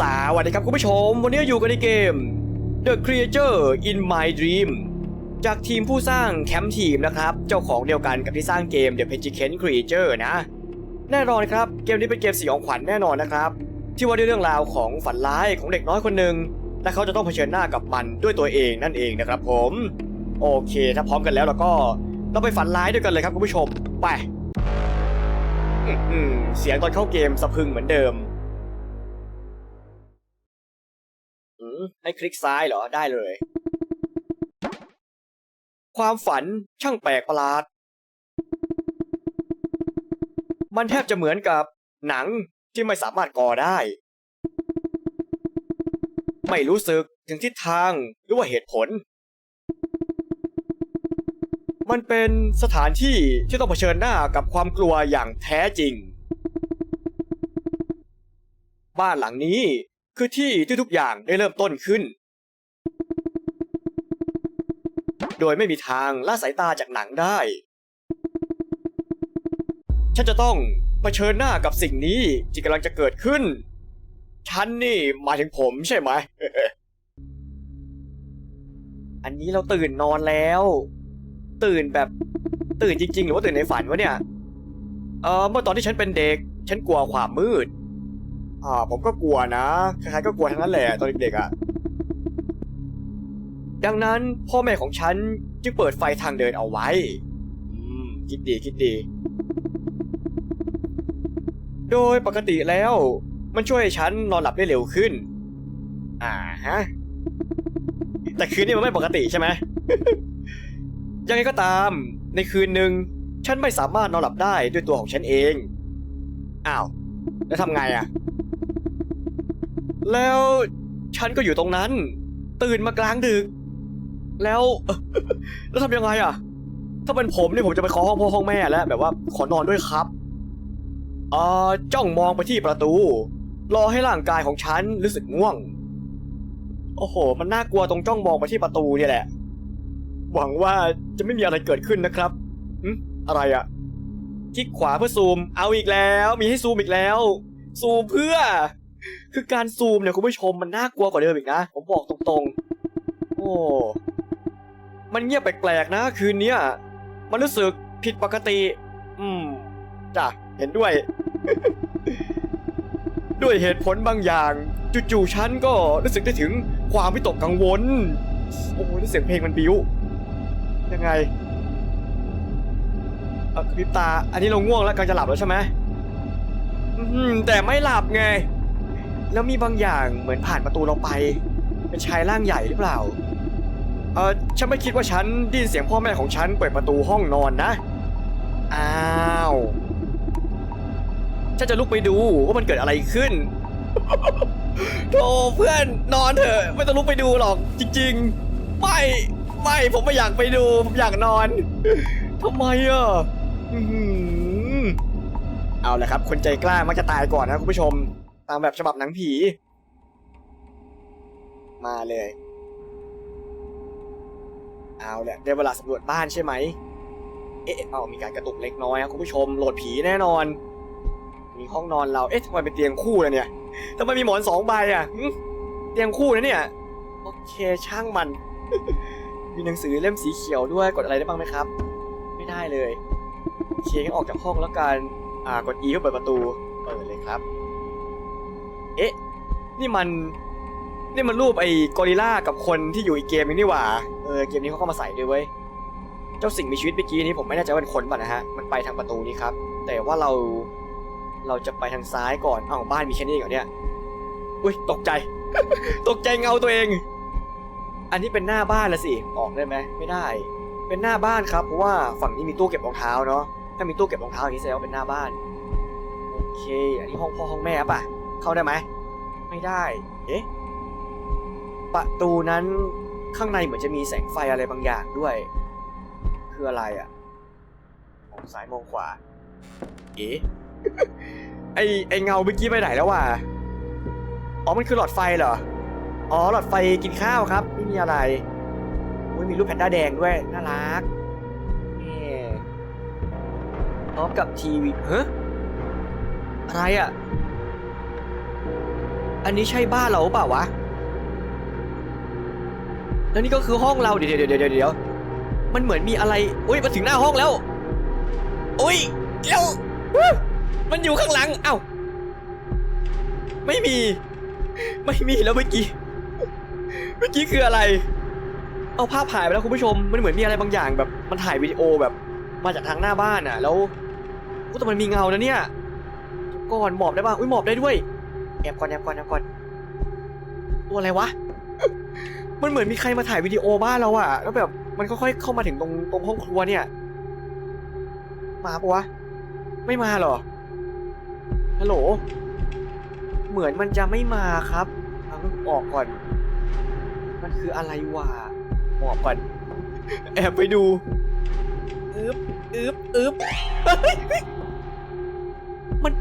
สวัสดีครับคุณผู้ชม วันนี้อยู่กันในเกม The Creature in My Dream จากทีมผู้สร้างแคมป์ทีมนะครับ เจ้าของเดียวกันกับที่สร้างเกม The p e n c h i c a n Creature นะ แน่นอนครับ เกมนี้เป็นเกมสยองขวัญแน่นอนนะครับ ที่ว่าด้วยเรื่องราวของฝันร้ายของเด็กน้อยคนหนึ่งและเขาจะต้องเผชิญหน้ากับมันด้วยตัวเองนั่นเองนะครับผม โอเคถ้าพร้อมกันแล้วเราก็เราไปฝันร้ายด้วยกันเลยครับคุณผู้ชมไปเสียงตอนเข้าเกมสะพึงเหมือนเดิม ให้คลิกซ้ายเหรอได้เลย ความฝันช่างแปลกประหลาด มันแทบจะเหมือนกับหนังที่ไม่สามารถก่อได้ ไม่รู้สึกถึงทิศทางหรือว่าเหตุผล มันเป็นสถานที่ที่ต้องเผชิญหน้ากับความกลัวอย่างแท้จริง บ้านหลังนี้ คือที่ที่ทุกอย่างได้เริ่มต้นขึ้น โดยไม่มีทางละสายตาจากหนังได้ ฉันจะต้องเผชิญหน้ากับสิ่งนี้ที่กำลังจะเกิดขึ้น ฉันนี่หมายถึงผมใช่ไหม อันนี้เราตื่นนอนแล้ว ตื่นแบบตื่นจริง ๆ หรือว่าตื่นในฝันวะเนี่ย เออเมื่อตอนที่ฉันเป็นเด็ก ฉันกลัวความมืด อ่าผมก็กลัวนะใครๆก็กลัวทั้งนั้นแหละตอนเด็กๆอะ่ะ ดังนั้นพ่อแม่ของฉันจึงเปิดไฟทางเดินเอาไว้ อืม คิดดีคิดดี โดยปกติแล้ว มันช่วยให้ฉันนอนหลับได้เร็วขึ้น อ่าฮะ แต่คืนนี้มันไม่ปกติใช่ไหม ยังไงก็ตาม ในคืนหนึ่งฉันไม่สามารถนอนหลับได้ด้วยตัวของฉันเอง อ้าว แล้วทำไงอะ แล้วฉันก็อยู่ตรงนั้น ตื่นมากลางดึก แล้วแล้วทำยังไงอะ ถ้าเป็นผมเนี่ยผมจะไปขอห้องพ่อห้องแม่แล้ว แบบว่าขอนอนด้วยครับเอ่อจ้องมองไปที่ประตู รอให้ร่างกายของฉันรู้สึกง่วง โอ้โห มันน่ากลัวตรงจ้องมองไปที่ประตูเนี่ยแหละ หวังว่าจะไม่มีอะไรเกิดขึ้นนะครับอืมอะไรอะคลิกขวาเพื่อซูม เอาอีกแล้ว มีให้ซูมอีกแล้ว ซูมเพื่อ คือการซูมเนี่ยคุณผู้ชมมันน่ากลัวกว่าเดิมอีกนะ ผมบอกตรงๆ โอ้ มันเงียบแปลกๆนะ คืนนี้มันรู้สึกผิดปกติ อืมจ้ะเห็นด้วย ด้วยเหตุผลบางอย่างจู่ๆฉันก็รู้สึกได้ถึงความวิตกกังวล โอ้โหเสียงเพลงมันบิ้ว ยังไงอะพริบตา อันนี้เราง่วงแล้วกำลังจะหลับแล้วใช่ไหมแต่ไม่หลับไง แล้วมีบางอย่างเหมือนผ่านประตูเราไป เป็นชายร่างใหญ่หรือเปล่า เออฉันไม่คิดว่าฉันได้ยินเสียงพ่อแม่ของฉันเปิดประตูห้องนอนนะ อ้าว ฉันจะลุกไปดูว่ามันเกิดอะไรขึ้นโธ่เพื่อนนอนเถอะ ไม่ต้องลุกไปดูหรอก จริง ๆ ไม่ ไม่ผมไม่อยากไปดู ผมอยากนอนทำไมอะอื้อหือเอาละครับ คนใจกล้ามักจะตายก่อนนะคุณผู้ชม ตามแบบฉบับหนังผี มาเลย เอาแหละได้เวลาสำรวจบ้านใช่ไหม เอ๊ะเอามีการกระตุกเล็กน้อยครับคุณผู้ชมโหลดผีแน่นอน มีห้องนอนเรา เอ๊ะทำไมเป็นเตียงคู่ล่ะเนี่ยทำไมมีหมอนสองใบอะเตียงคู่นะเนี่ย โอเคช่างมัน มีหนังสือเล่มสีเขียวด้วยกดอะไรได้บ้างไหมครับ ไม่ได้เลย เคงั้นออกจากห้องแล้วกัน อ่ากด E เพื่อเปิดประตู เปิดเลยครับ เอ๊ะ นี่มัน นี่มันรูปไอ้กอริลล่ากับคนที่อยู่อีกเกมนึงนี่หว่า เออ เกมนี้เขาเข้ามาใส่ด้วยเว้ย เจ้าสิ่งมีชีวิตเมื่อกี้นี้ผมไม่แน่ใจว่าเป็นคนป่ะนะฮะ มันไปทางประตูนี้ครับ แต่ว่าเรา เราจะไปทางซ้ายก่อนอ้าวบ้านมีแค่นี้เหรอเนี่ย อุ้ยตกใจ ตกใจเงาตัวเอง อันนี้เป็นหน้าบ้านละสิ ออกได้ไหมไม่ได้ เป็นหน้าบ้านครับเพราะว่าฝั่งนี้มีตู้เก็บรองเท้าเนาะ ถ้ามีตู้เก็บรองเท้าอย่างนี้แสดงว่าเป็นหน้าบ้าน โอเค อันนี้ห้องพ่อห้องแม่ป่ะ เข้าได้ไหม ไม่ได้ เอ๊ะ ประตูนั้นข้างในเหมือนจะมีแสงไฟอะไรบางอย่างด้วย คืออะไรอะ่ะมองซ้ายมองขวา เอ๊ะ ไอไอเงาเมื่อกี้ไปไหนแล้ววะ อ๋อ มันคือหลอดไฟเหรอ อ๋อ หลอดไฟกินข้าวครับ ไม่มีอะไรอุ้ยมีรูปแพนด้าแดงด้วย น่ารักนี่พร้อมกับทีวีเฮ้อะไรอะ่ะ อันนี้ใช่บ้านเราเปล่าวะ แล้วนี่ก็คือห้องเราเดี๋ยวเดี๋ยวเดี๋ยวเดี๋ยว มันเหมือนมีอะไรอุ้ยมาถึงหน้าห้องแล้วอุ้ยแล้ววู้มันอยู่ข้างหลัง เอ้า ไม่มี ไม่มีแล้วเมื่อกี้ เมื่อกี้คืออะไร เอาภาพถ่ายไปแล้วคุณผู้ชม มันเหมือนมีอะไรบางอย่างแบบ มันถ่ายวิดีโอแบบ มาจากทางหน้าบ้านอะ แล้วอุ๊ยแต่มันมีเงานะเนี่ย ก่อนหมอบได้ป่ะ อุ้ยหมอบได้ด้วย แอบก่อนแอบก่อนแอบก่อนตัวอะไรวะ มันเหมือนมีใครมาถ่ายวิดีโอบ้านเราอะแล้วแบบมันค่อยๆเข้ามาถึงตรงตรงห้องครัวเนี่ย มาปะวะ ไม่มาหรอ ฮัลโหล เหมือนมันจะไม่มาครับเอาออกก่อน มันคืออะไรวะออกก่อน แอบไปดูอึ๊บอึ๊บอึ๊บมัน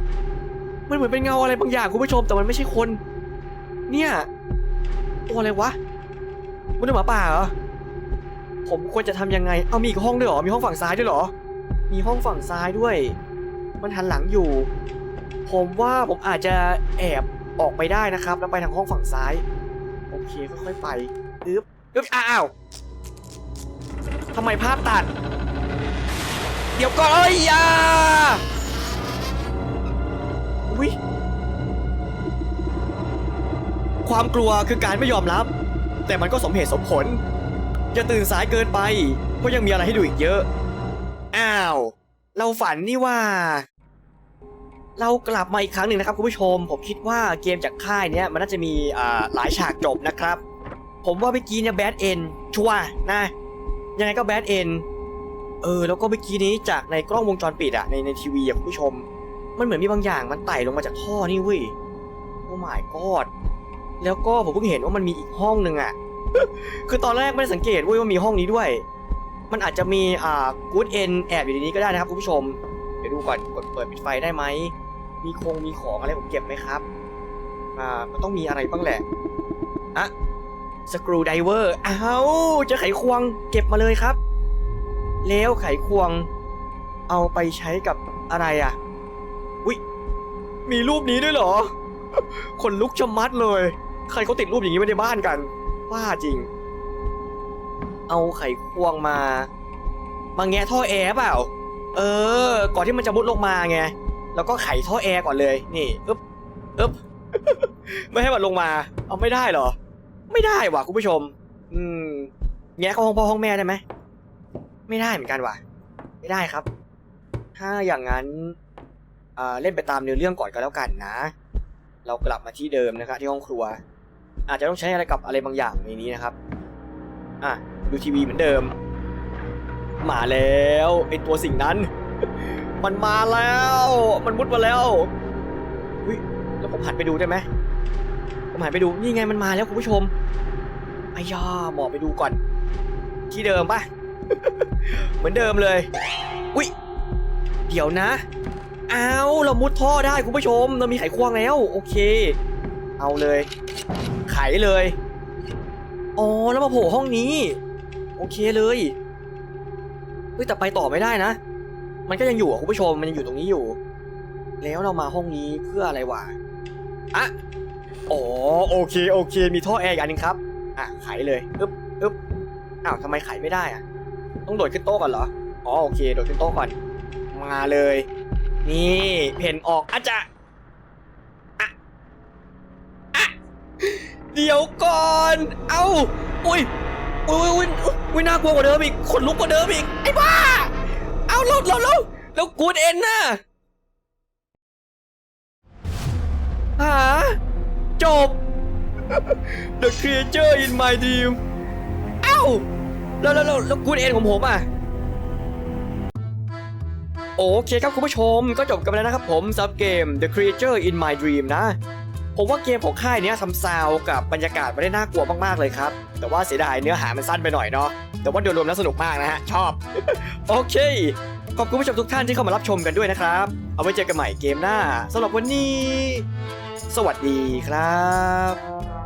มันเหมือนเป็นเงาอะไรบางอย่างคุณผู้ชมแต่มันไม่ใช่คน เนี่ยตัวอะไรวะมันเป็นหมาป่าเหรอผมควรจะทำยังไง เอามีอีกห้องด้วยหรอ มีห้องฝั่งซ้ายด้วยหรอ มีห้องฝั่งซ้ายด้วย มันหันหลังอยู่ ผมว่าผมอาจจะแอบออกไปได้นะครับ แล้วไปทางห้องฝั่งซ้าย โอเคค่อยๆไปอึ๊บอึ๊บอ้าวทำไมภาพตัด เดี๋ยวก่อนเอ้ยยา อุ้ยความกลัวคือการไม่ยอมรับ แต่มันก็สมเหตุสมผล อย่าตื่นสายเกินไป เพราะยังมีอะไรให้ดูอีกเยอะ อ้าว เราฝันนี่ว่า เรากลับมาอีกครั้งหนึ่งนะครับคุณผู้ชม ผมคิดว่าเกมจากค่ายเนี้ยมันน่าจะมีอ่าหลายฉากจบนะครับ ผมว่าเมื่อกี้เนี่ยแบดเอ็นชัวนะ ยังไงก็แบดเอ็นเออแล้วก็เมื่อกี้นี้จากในกล้องวงจรปิดอะในในทีวีอะคุณผู้ชม มันเหมือนมีบางอย่างมันไต่ลงมาจากท่อนี่เว้ยโอ้ my god แล้วก็ผมเพิ่งเห็นว่ามันมีอีกห้องหนึ่งอะคือตอนแรกไม่ได้สังเกตเว้ยว่ามีห้องนี้ด้วย มันอาจจะมีอ่ากู๊ดเอ็นแอบอยู่ในนี้ก็ได้นะครับคุณผู้ชมเดี๋ยวดูก่อนกดเปิดปิดไฟได้ไหมมีคงมีของอะไรผมเก็บไหมครับอ่ามันต้องมีอะไรบ้างแหละอะสกรูไดเวอร์อ้าวเจอไขควงเก็บมาเลยครับ แล้วไขควง เอาไปใช้กับอะไรอะ วิมีรูปนี้ด้วยเหรอ คนลุกชะมัดเลย ใครเขาติดรูปอย่างนี้ไว้ในบ้านกันบ้าจริง เอาไขควงมามาแงะท่อแอร์เปล่า เออ ก่อนที่มันจะมุดลงมาไง แล้วก็ไขท่อแอร์ก่อนเลย นี่อึ๊บอึ๊บไม่ให้มันลงมา เอาไม่ได้เหรอ ไม่ได้ว่ะคุณผู้ชม อืม แงะเข้าห้องพ่อห้องแม่ได้ไหม ไม่ได้เหมือนกันว่ะ ไม่ได้ครับ ถ้าอย่างนั้น เล่นไปตามเนื้อเรื่องก่อนก็แล้วกันนะ เรากลับมาที่เดิมนะครับที่ห้องครัว อาจจะต้องใช้อะไรกับอะไรบางอย่างในนี้นะครับ อะดูทีวีเหมือนเดิม มาแล้วไอตัวสิ่งนั้น มันมาแล้ว มันมุดมาแล้วอุ้ยแล้วผมหันไปดูได้ไหมผมหันไปดูนี่ไงมันมาแล้วคุณผู้ชมไอ้ยาหมอไปดูก่อน ที่เดิมปะเหมือนเดิมเลย อุ้ยเดี๋ยวนะ อ้าวเรามุดท่อได้คุณผู้ชม เรามีไขควงแล้ว โอเค เอาเลย ไขเลยอ๋อแล้วมาโผล่ห้องนี้ โอเคเลยเฮ้ยแต่ไปต่อไม่ได้นะ มันก็ยังอยู่อะคุณผู้ชมมันยังอยู่ตรงนี้อยู่ แล้วเรามาห้องนี้เพื่ออะไรวะอะอ๋อโอเคโอเค มีท่อแอร์อีกอันหนึงครับ อะไขเลยอึ๊บอึ๊บอ้าวทำไมไขไม่ได้อะ ต้องโดดขึ้นโต๊ะก่อนเหรออ๋อโอเค โดดขึ้นโต๊ะก่อน มาเลย นี่เพ่นออกอาจจะอะอะเดี๋ยวก่อน เอ้าอุ้ยอุ้ยอุ้ยอุ้ยอุ้ยน่ากลัวกว่าเดิมอีกขนลุกกว่าเดิมอีก ไอ้บ้า เอาแล้วแล้วแล้วแล้วกูดเอ็นน่ะหาจบ The creature in my dream เอ้า แล้วแล้วแล้วแล้วกูดเอ็นของผมอะ โอเคครับคุณผู้ชมก็จบกันไปแล้วนะครับผมสำหรับเกม The Creature in My Dream นะ ผมว่าเกมของค่ายเนี้ยทำซาวกับบรรยากาศมาได้น่ากลัวมากๆเลยครับ แต่ว่าเสียดายเนื้อหามันสั้นไปหน่อยเนาะแต่ว่าโดยรวมแล้วสนุกมากนะฮะ ชอบ โอเค ขอบคุณผู้ชมทุกท่านที่เข้ามารับชมกันด้วยนะครับ เอาไว้เจอกันใหม่เกมหน้าสำหรับวันนี้ สวัสดีครับ